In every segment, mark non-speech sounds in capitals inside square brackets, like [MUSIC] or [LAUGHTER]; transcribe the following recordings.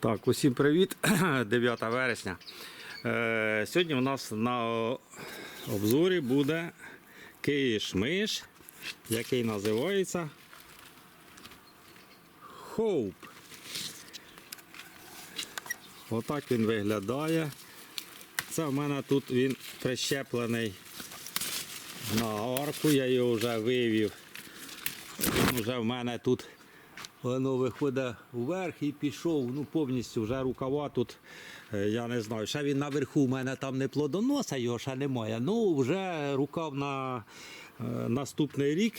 Так, усім привіт. [CLEARS THROAT] 9 вересня. Е, сьогодні у нас на обзорі буде киш-миш, який називається Хоуп. Отак він виглядає. Це в мене тут він прищеплений на арку, я його вже вивів. Він вже в мене тут Воно виходить вверх і пішов, ну повністю вже рукава тут, е, я не знаю. Ще він наверху у мене там не плодоноса, його ще немає. Ну, вже рукав на е, наступний рік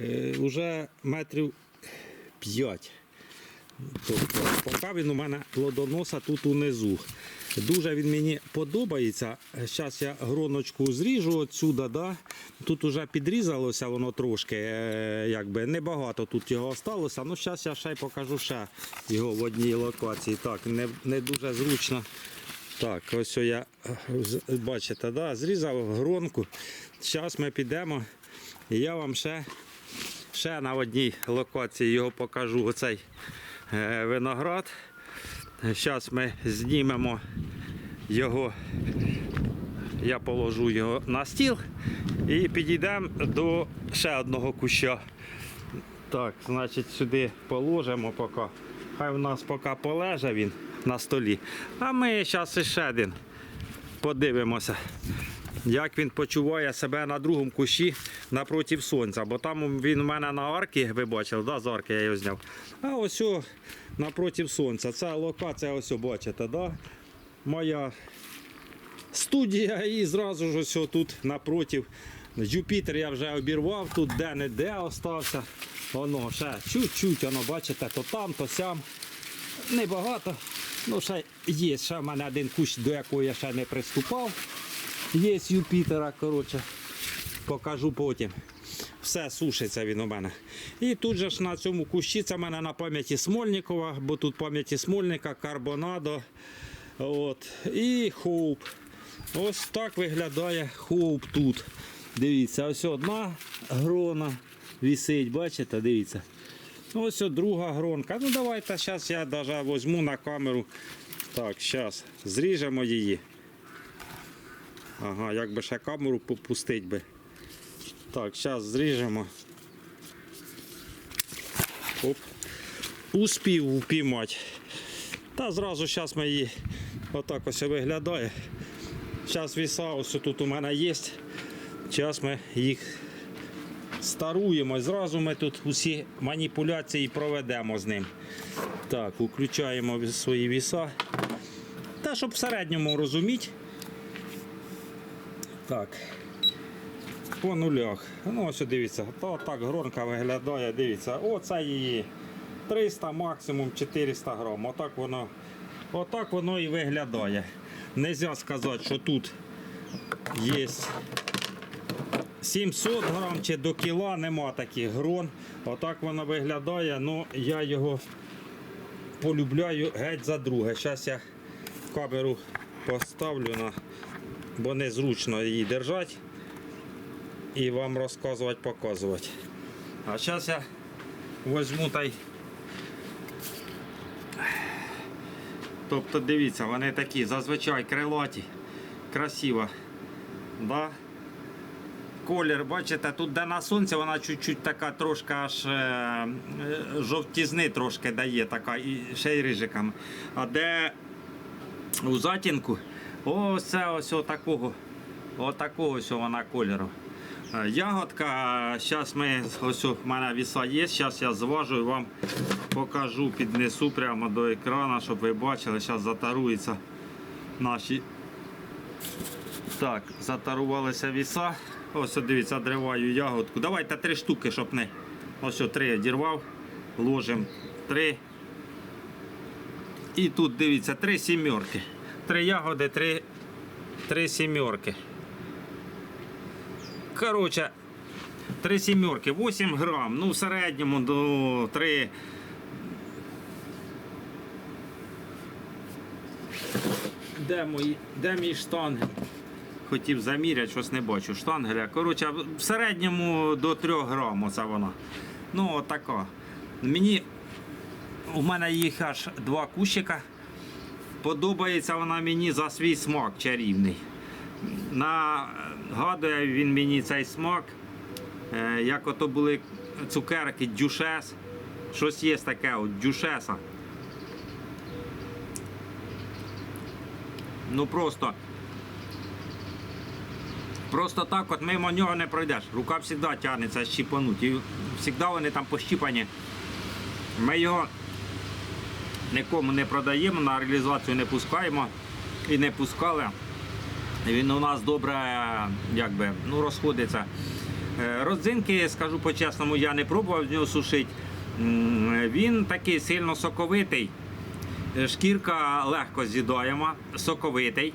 е, вже метрів 5. Тобто, поки він у мене плодоноса тут унизу. Дуже він мені подобається. Зараз я гроночку зріжу отсюда. Да? Тут вже підрізалося воно трошки, е, якби небагато тут його осталося. Ну, зараз я ще й покажу ще його в одній локації. Так, не, не дуже зручно. Так, ось я бачите, да? зрізав гронку. Зараз ми підемо я вам ще, ще на одній локації його покажу. Оцей виноград. Зараз ми знімемо його, я положу його на стіл і підійдемо до ще одного куща. Так, значить, сюди положимо поки. Хай у нас поки полеже він на столі. А ми зараз ще один подивимося, як він почуває себе на другому кущі напротив сонця. Бо там він у мене на арки, ви бачили, да, з арки я його зняв. А ось о, напротив сонця. Це локація, ось бачите, да? моя студія і зразу ж ось тут напротив. Юпітер я вже обірвав, тут де-не-де остався. Воно ще чуть-чуть, воно, бачите, то там, то сям. Небагато. Ну, ще є ще в мене один кущ, до якого я ще не приступав. Є з Юпітера, коротше. Покажу потім. Все сушиться він у мене. І тут же ж на цьому кущі це в мене на пам'яті Смольникова, бо тут пам'яті Смольника, Карбонадо. От. І хоуп. Ось так виглядає хоуп тут. Дивіться, ось одна грона висить, бачите, дивіться. Ось друга гронка. Ну давайте зараз я навіть візьму на камеру. Так, зараз зріжемо її. Ага, як би ще камеру попустить би. Так, зараз зріжемо. Оп. Успів впіймати. Та зразу зараз ми її отак ось виглядає. Зараз віса ось тут у мене є. Зараз ми їх старуємо. Зразу ми тут усі маніпуляції проведемо з ним. Так, включаємо свої віса. Та щоб в середньому розуміти. Так. По нулях. Ну ось дивіться, то так гронка виглядає, дивіться, оце її 300, максимум 400 грам. Отак воно, отак воно і виглядає. Нельзя сказати, що тут є 700 грам чи до кіла нема таких грон. Отак воно виглядає. Ну я його полюбляю геть за друге. Зараз я камеру поставлю на, бо незручно її держати і вам розказувати, показувати. А зараз я візьму та. Тобто дивіться, вони такі зазвичай крилаті, красиво. Да? Колір, бачите, тут де на сонці вона чуть-чуть така трошки аж е, е, жовтізни трошки дає, така і ще й рижиками. А де у затінку, ось це ось отакого, отакого ось вона кольору. Е, Ягодка, зараз ми, ось у мене віса є, зараз я зважу і вам покажу, піднесу прямо до екрану, щоб ви бачили, зараз затаруються наші так, затарувалися віса. Ось дивіться, дриваю ягодку. Давайте три штуки, щоб не. Ось три я дірвав. Ложимо три. І тут дивіться, три сімерки. Три ягоди, три, три сімерки. Коротше, три сімерки, 8 грам. Ну, в середньому до 3. Де, мої, де мій штангель? Хотів заміряти, щось не бачу. Штангеля. Коротше, в середньому до 3 грам оце вона. Ну, отака. Мені у мене їх аж два кущика. подобається вона мені за свій смак чарівний. Нагадує він мені цей смак, е, як ото були цукерки дюшес. Щось є таке, от дюшеса. Ну просто. Просто так от мимо нього не пройдеш. Рука завжди тягнеться щіпануть. І завжди вони там пощіпані. Ми його нікому не продаємо, на реалізацію не пускаємо і не пускали. Він у нас добре якби, ну, розходиться. Е, Родзинки, скажу по-чесному, я не пробував з нього сушити. Він такий сильно соковитий. Е, Шкірка легко з'їдаєма, соковитий.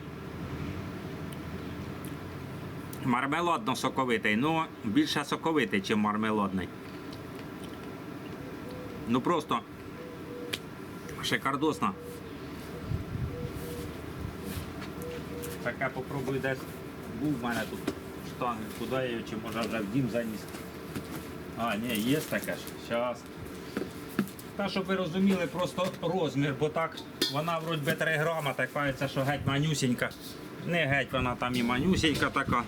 Мармеладно соковитий, ну більше соковитий, ніж мармеладний. Ну просто шикардосно. Таке попробую десь. Був в мене тут штанг, куди я її, чи може вже в дім заніс. А, ні, є таке ж. Щас. Та, щоб ви розуміли просто розмір, бо так вона вроді би 3 грама, така це, що геть манюсінька. Не геть вона там і манюсінька така.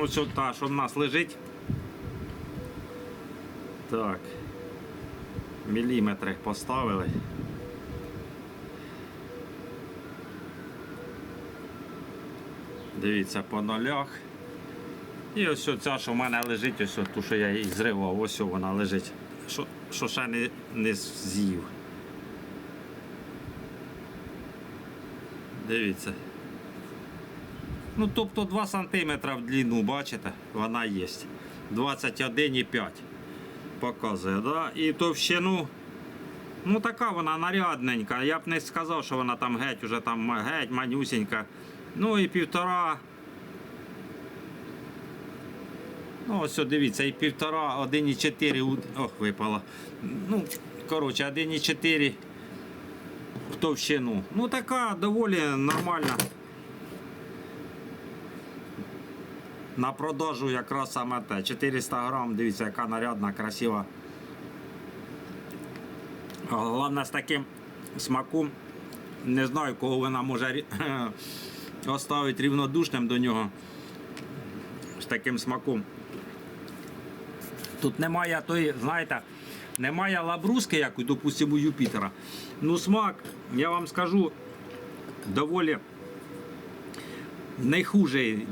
Ось от та, що в нас лежить. Так. Міліметри поставили. Дивіться по нолях. І ось ця, що в мене лежить, ось ту, що я її зривав, ось вона лежить. Що, що ще не, не з'їв. Дивіться. Ну, тобто 2 см в длину, бачите, вона є. 21,5 показує, да? І товщину. Ну така вона нарядненька. Я б не сказав, що вона там геть, уже там геть манюсінька. Ну і півтора. Ну, ось, дивіться, і півтора, 1,4. Ох, випало. Ну, коротше, 1,4 в товщину. Ну, така доволі нормальна. На продажу якраз саме те. 400 грам, дивіться, яка нарядна, красива. Головне з таким смаком. Не знаю, кого вона може [LAUGHS] оставити рівнодушним до нього. З таким смаком. Тут немає тої, знаєте, немає лабруски, як, допустимо, Юпітера. Ну, смак, я вам скажу, доволі не хужий.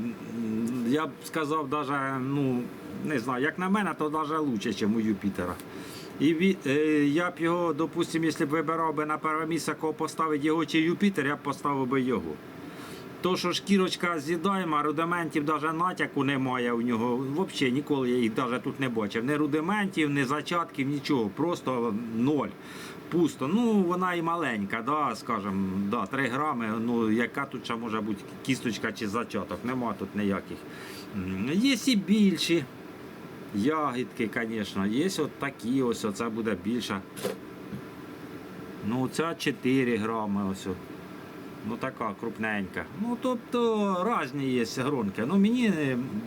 Я б сказав, даже, ну, не знаю, як на мене, то навіть краще, ніж у Юпітера. І е, я б його, допустимо, якщо б вибирав би на перше місце, кого поставити його чи Юпітер, я б поставив би його. То, що шкірочка з'їдаєма, рудиментів навіть натяку немає у нього. Взагалі ніколи я їх навіть тут не бачив. Ні рудиментів, ні зачатків, нічого. Просто ноль. Пусто. Ну, вона і маленька, да, скажімо, да, 3 грами. Ну, яка тут ще може бути кісточка чи зачаток? Нема тут ніяких. Є і більші. Ягідки, звісно, є от такі, ось оце буде більше. Ну, ця 4 грами ось. Ну така крупненька. Ну тобто різні є гронки. Ну мені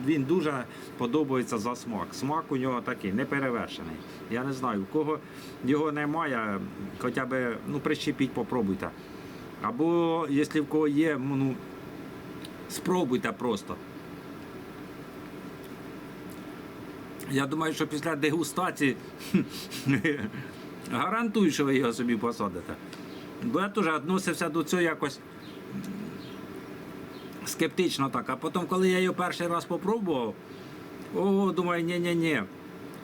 він дуже подобається за смак. Смак у нього такий, не перевершений. Я не знаю, у кого його немає, хоча б ну, прищепіть, попробуйте. Або якщо в кого є, ну спробуйте просто. Я думаю, що після дегустації [LAUGHS] гарантую, що ви його собі посадите. Бо я теж відносився до цього якось скептично так. А потім, коли я його перший раз попробував, о, думаю, ні-ні-ні.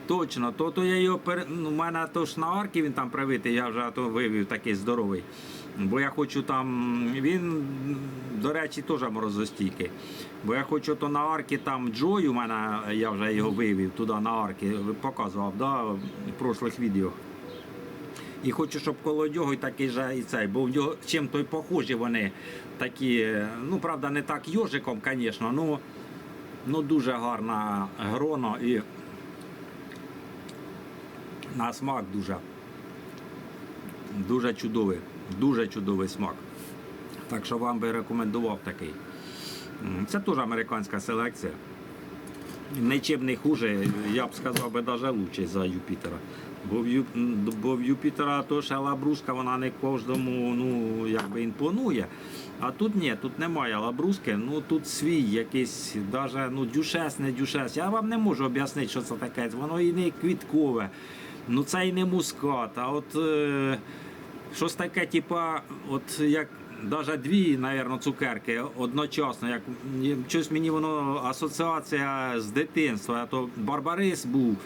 Точно, то, то я його пере... ну, у мене то ж на арки він там привитий, я вже то вивів такий здоровий. Бо я хочу там, він, до речі, теж морозостійкий. Бо я хочу то на арки там Джой, у мене я вже його вивів туди на арки, показував да, в прошлих відео. І хочу, щоб коло нього такий же і цей, бо в нього чим то й похожі вони такі, ну правда, не так йожиком, звісно, ну, ну дуже гарна грона і на смак дуже. Дуже чудовий, дуже чудовий смак. Так що вам би рекомендував такий. Це теж американська селекція. Нічим не хуже, я б сказав би навіть краще за Юпітера. Бо в, Юпітера то ще лабрушка, вона не кожному ну, якби імпонує. А тут ні, тут немає лабруски, ну тут свій якийсь, даже, ну, дюшес, не дюшес. Я вам не можу об'яснити, що це таке. Воно і не квіткове, ну це і не мускат. А от е... щось таке, типа, от як. Даже дві, мабуть, цукерки одночасно. Як щось мені воно асоціація з дитинства. То Барбарис був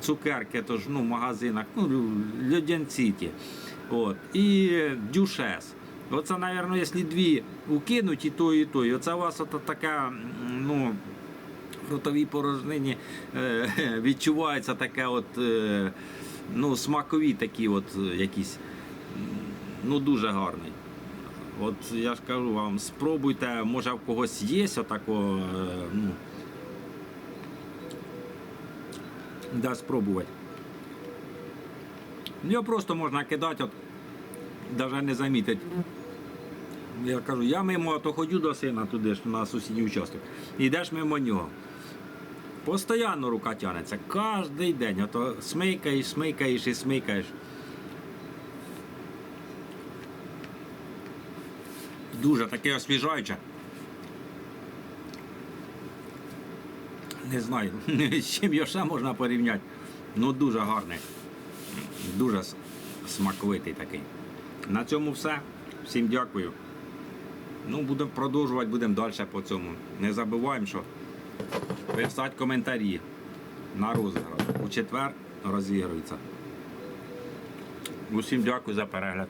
цукерки, то ж ну в магазинах, ну льодянці. От і дюшес. Оце, мабуть, якщо дві укинуть і то, і то. Оце у вас от така, ну. Ротовій порожнині е, [LAUGHS] відчувається таке от, е, ну, смакові такі от е, якісь, ну дуже гарний. От я ж кажу вам, спробуйте, може в когось є отако, е, ну, да, спробувати. Його просто можна кидати, от, навіть не замітить. Я кажу, я мимо то ходю до сина туди ж на сусідній участок. Йдеш мимо нього. Постоянно рука тягнеться. Кожний день. Ото смикаєш, смикаєш і смикаєш. Дуже таке освіжаюче. Не знаю, [LAUGHS] з чим його ще можна порівняти. Ну дуже гарний. Дуже смаковитий такий. На цьому все. Всім дякую. Ну, будемо продовжувати, будемо далі по цьому. Не забуваємо, що писати коментарі на розіграш. У четвер розігрується. Усім дякую за перегляд.